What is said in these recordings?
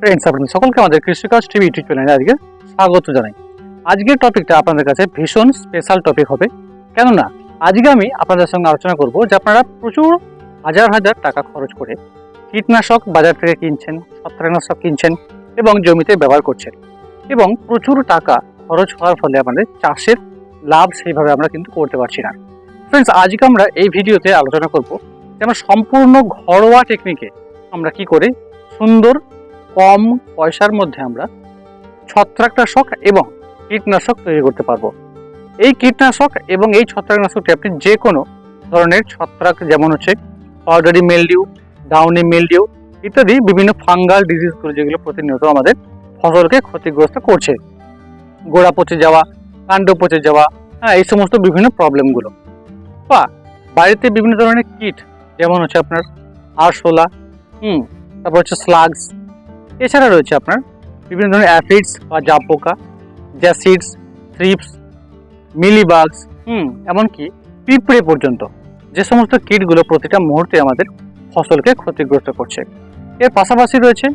Friends আপনাদের সকলকে আমাদের কৃষিকাজ টিভি ইউটিউব চ্যানেলে আজকে স্বাগত জানাই। আজকের টপিকটা আপনাদের কাছে ভীষণ স্পেশাল টপিক হবে। কেননা, আজকে আমি আপনাদের সঙ্গে আলোচনা করব যে আপনারা প্রচুর হাজার হাজার টাকা খরচ করে কীটনাশক বাজার থেকে কিনছেন, ছত্রাকনাশক কিনছেন এবং জমিতে ব্যবহার করছেন এবং প্রচুর টাকা খরচ হওয়ার ফলে আমাদের চাষের লাভ সেইভাবে আমরা কিন্তু করতে পারছি না। ফ্রেন্ডস আজকে আমরা এই ভিডিওতে আলোচনা করব যে আমরা সম্পূর্ণ ঘরোয়া টেকনিকে আমরা কি করে সুন্দর কম পয়সার মধ্যে আমরা ছত্রাকনাশক এবং কীটনাশক তৈরি করতে পারব। এই কীটনাশক এবং এই ছত্রাকনাশকটি আপনি যে কোনো ধরনের ছত্রাক যেমন হচ্ছে পাউডারি মেলডিউ, ডাউনি মেলডিউ ইত্যাদি বিভিন্ন ফাঙ্গাল ডিজিজগুলো যেগুলো প্রতিনিয়ত আমাদের ফসলকে ক্ষতিগ্রস্ত করছে। গোড়া পচে যাওয়া, কাণ্ড পচে যাওয়া হ্যাঁ এই সমস্ত বিভিন্ন প্রবলেমগুলো। বা বাড়িতে বিভিন্ন ধরনের কিট যেমন হচ্ছে আপনার আরশোলা, হুম, তারপর হচ্ছে স্লাগস এছাড়া রয়েছে আপনার বিভিন্ন ধরনের অ্যাফিডস বা জাপ পোকা জ্যাসিডস থ্রিপস মিলিবাগস হুম, এমনকি পিঁপড়ে পর্যন্ত। যে সমস্ত কীটগুলো প্রতিটা মুহূর্তে আমাদের ফসলকে ক্ষতিগ্রস্ত করছে। এর পাশাপাশি রয়েছে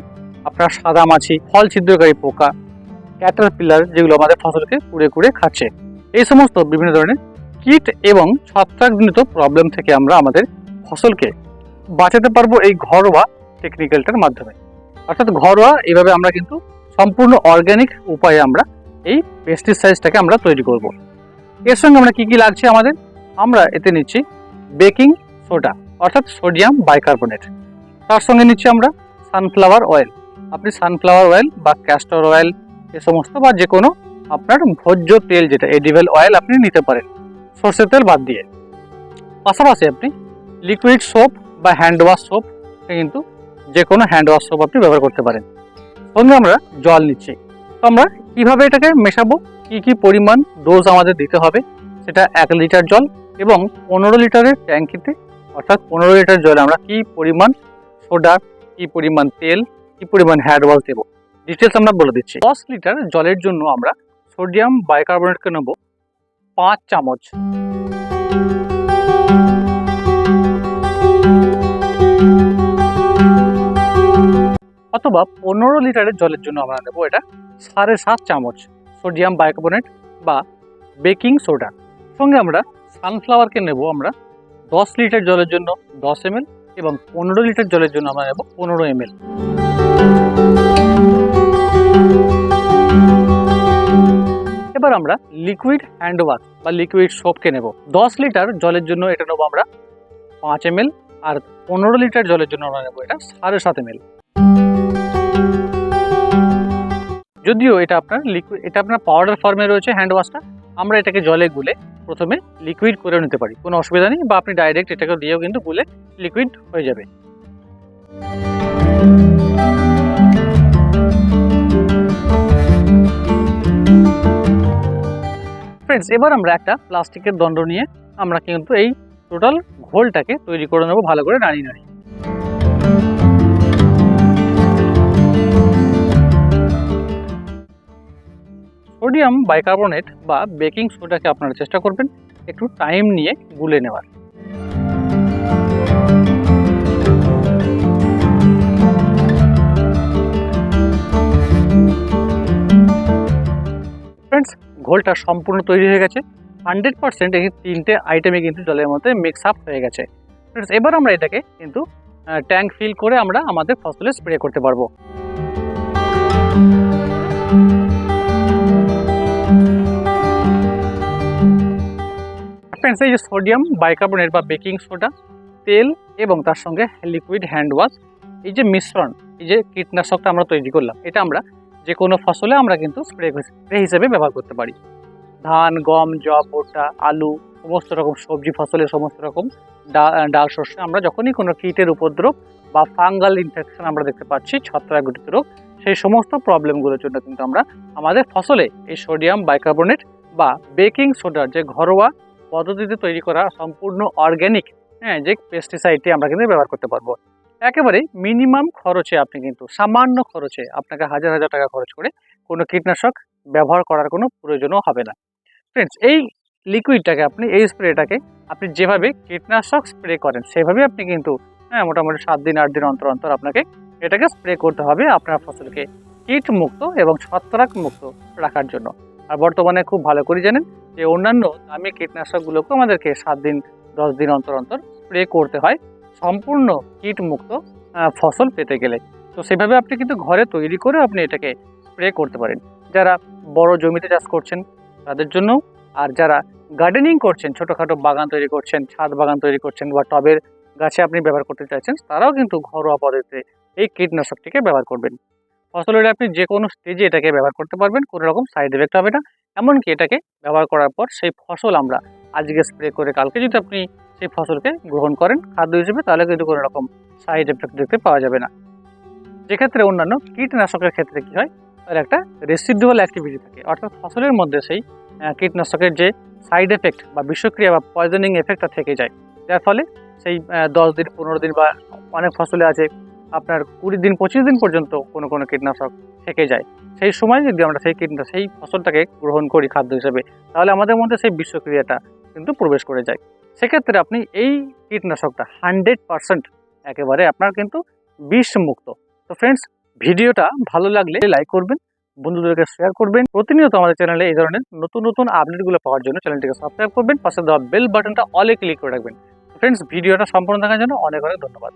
আপনার সাদা মাছি, ফল ছিদ্রকারী পোকা ক্যাটার পিলার যেগুলো আমাদের ফসলকে কুড়ে কুড়ে খাচ্ছে। এই সমস্ত বিভিন্ন ধরনের কীট এবং ছত্রাকজনিত প্রবলেম থেকে আমরা আমাদের ফসলকে বাঁচাতে পারব এই ঘরোয়া টেকনিক্যালটার মাধ্যমে। অর্থাৎ ঘরোয়া, এভাবে আমরা কিন্তু সম্পূর্ণ অর্গানিক উপায়ে আমরা এই পেস্টিসাইডটাকে আমরা তৈরি করব। এর সঙ্গে আমরা কি কি লাগছে আমাদের? আমরা এতে নিচ্ছি বেকিং সোডা অর্থাৎ সোডিয়াম বাইকার্বনেট তার সঙ্গে নিচ্ছি আমরা সানফ্লাওয়ার অয়েল আপনি সানফ্লাওয়ার অয়েল বা ক্যাস্টর অয়েল এ সমস্ত বা যে কোনো আপনার ভোজ্য তেল যেটা এডিবেল অয়েল আপনি নিতে পারেন। সর্ষের তেল বাদ দিয়ে। পাশাপাশি আপনি লিকুইড সোপ বা হ্যান্ড ওয়াশ সোপ কিন্তু যে কোনো হ্যান্ড ওয়াশ সোপ আপনি ব্যবহার করতে পারেন। সঙ্গে আমরা জল নিচ্ছি। তো আমরা কীভাবে এটাকে মেশাবো? কী কী পরিমাণ ডোজ আমাদের দিতে হবে? সেটা এক লিটার জল এবং পনেরো লিটারের ট্যাঙ্কিতে অর্থাৎ পনেরো লিটার জলে আমরা কি পরিমাণ সোডা কি পরিমাণ তেল, কি পরিমাণ হ্যান্ড ওয়াশ দেবো? ডিটেলস আমরা বলে দিচ্ছি। দশ লিটার জলের জন্য আমরা সোডিয়াম বাইকার্বনেটকে নেব পাঁচ চামচ। অথবা পনেরো লিটারের জলের জন্য আমরা নেব এটা সাড়ে সাত চামচ সোডিয়াম বাইকার্বনেট বা বেকিং সোডা। সঙ্গে আমরা সানফ্লাওয়ারকে নেব আমরা দশ লিটার জলের জন্য দশ এম এবং পনেরো লিটার জলের জন্য আমরা নেব পনেরো এম এবার আমরা লিকুইড হ্যান্ড ওয়াশ বা লিকুইড সোপকে নেব। দশ লিটার জলের জন্য এটা নেব আমরা পাঁচ এম আর পনেরো লিটার জলের জন্য আমরা নেব এটা সাড়ে সাত এম যদিও এটা আপনার লিকুইড এটা আপনার পাউডার ফর্মে রয়েছে হ্যান্ড ওয়াশটা আমরা এটাকে জলে গুলে প্রথমে লিকুইড করে নিতে পারি। কোনো অসুবিধা নেই বা আপনি ডাইরেক্ট এটাকে দিয়েও কিন্তু গুলে লিকুইড হয়ে যাবে। ফ্রেন্ডস এবার আমরা একটা প্লাস্টিকের দণ্ড নিয়ে আমরা কিন্তু এই টোটাল ঘোলটাকে তৈরি করে নেব ভালো করে নাড়িয়ে নাড়িয়ে সোডিয়াম বাইকার্বনেট বা বেকিং সোডাকে আপনারা চেষ্টা করবেন একটু টাইম নিয়ে গুলে নেওয়ার। ফ্রেন্ডস ঘোলটা সম্পূর্ণ তৈরি হয়ে গেছে। হান্ড্রেড পার্সেন্ট এই তিনটে আইটেমে কিন্তু জলের মধ্যে মিক্স আপ হয়ে গেছে। ফ্রেন্ডস এবার আমরা এটাকে কিন্তু ট্যাঙ্ক ফিল করে আমরা আমাদের ফসলে স্প্রে করতে পারব। ফ্রেন্ডস এই যে সোডিয়াম বাইকার্বনেট বা বেকিং সোডা তেল এবং তার সঙ্গে লিকুইড হ্যান্ড ওয়াশ এই যে মিশ্রণ, এই যে কীটনাশকটা আমরা তৈরি করলাম, এটা আমরা যে কোনো ফসলে আমরা কিন্তু স্প্রে স্প্রে হিসেবে ব্যবহার করতে পারি। ধান, গম, জব, ভুট্টা, আলু, সমস্ত রকম সবজি ফসলের সমস্ত রকম ডাল শস্যে আমরা যখনই কোনো কীটের উপদ্রব বা ফাঙ্গাল ইনফেকশন আমরা দেখতে পাচ্ছি, ছত্রাকঘটিত রোগ, সেই সমস্ত প্রবলেমগুলোর জন্য কিন্তু আমরা আমাদের ফসলে এই সোডিয়াম বাইকার্বনেট বা বেকিং সোডার যে ঘরোয়া পদ্ধতিতে তৈরি করা সম্পূর্ণ অর্গ্যানিক হ্যাঁ যে পেস্টিসাইডটি আমরা কিন্তু ব্যবহার করতে পারব। একেবারে মিনিমাম খরচে আপনি কিন্তু, সামান্য খরচে আপনাকে হাজার হাজার টাকা খরচ করে কোনো কীটনাশক ব্যবহার করার কোনো প্রয়োজনও হবে না। ফ্রেন্ডস এই লিকুইডটাকে আপনি, এই স্প্রেটাকে আপনি যেভাবে কীটনাশক স্প্রে করেন, সেভাবে আপনি কিন্তু হ্যাঁ মোটামুটি সাত দিন, আট দিন অন্তর অন্তর আপনাকে এটাকে স্প্রে করতে হবে আপনার ফসলকে কীট মুক্ত এবং ছত্রাক মুক্ত রাখার জন্য। আর বর্তমানে খুব ভালো করে জানেন যে অন্যান্য দামি কীটনাশকগুলোকে আমাদেরকে সাত দিন, দশ দিন অন্তর অন্তর স্প্রে করতে হয়। সম্পূর্ণ কীট মুক্ত ফসল পেতে গেলে। তো সেভাবে আপনি কিন্তু ঘরে তৈরি করে আপনি এটাকে স্প্রে করতে পারেন। যারা বড় জমিতে চাষ করছেন, তাদের জন্য। আর যারা গার্ডেনিং করছেন, ছোটোখাটো বাগান তৈরি করছেন, ছাদ বাগান তৈরি করছেন বা টবের গাছে আপনি ব্যবহার করতে চাইছেন, তারাও কিন্তু ঘরোয়া পদ্ধতিতে এই কীটনাশকটিকে ব্যবহার করবেন। ফসলের আপনি যে কোনো স্টেজে এটাকে ব্যবহার করতে পারবেন, কোনো রকম সাইড এফেক্ট হবে না। এমনকি এটাকে ব্যবহার করার পর সেই ফসল আমরা আজকে স্প্রে করে কালকে যদি আপনি সেই ফসলকে গ্রহণ করেন খাদ্য হিসেবে, তাহলে কিন্তু কোনো রকম সাইড এফেক্ট দেখতে পাওয়া যাবে না। যেক্ষেত্রে অন্যান্য কীটনাশকের ক্ষেত্রে কী হয়? তার একটা রেসিডুয়াল অ্যাক্টিভিটি থাকে। অর্থাৎ ফসলের মধ্যে সেই কীটনাশকের যে সাইড এফেক্ট বা বিষক্রিয়া বা পয়জনিং এফেক্টটা থেকে যায়। যার ফলে সেই দশ দিন, পনেরো দিন বা অনেক ফসলে আছে আপনার কুড়ি দিন, পঁচিশ দিন পর্যন্ত কোনো কোনো কীটনাশক থেকে যায়। সেই সময় যদি আমরা সেই কীটনাশক সেই ফসলটাকে গ্রহণ করি খাদ্য হিসেবে, তাহলে আমাদের মধ্যে সেই বিষক্রিয়াটা কিন্তু প্রবেশ করে যায়। সেক্ষেত্রে আপনি এই কীটনাশকটা হান্ড্রেড পারসেন্ট একেবারে আপনার কিন্তু বিষ মুক্ত তো ফ্রেন্ডস, ভিডিওটা ভালো লাগলে লাইক করবেন, বন্ধুদেরকে শেয়ার করবেন। প্রতিনিয়ত আমাদের চ্যানেলে এই ধরনের নতুন নতুন আপডেটগুলো পাওয়ার জন্য চ্যানেলটিকে সাবস্ক্রাইব করবেন, পাশে দেওয়া বেল বাটনটা অলে ক্লিক করে রাখবেন। ফ্রেন্ডস, ভিডিওটা সম্পূর্ণ দেখার জন্য অনেক অনেক ধন্যবাদ।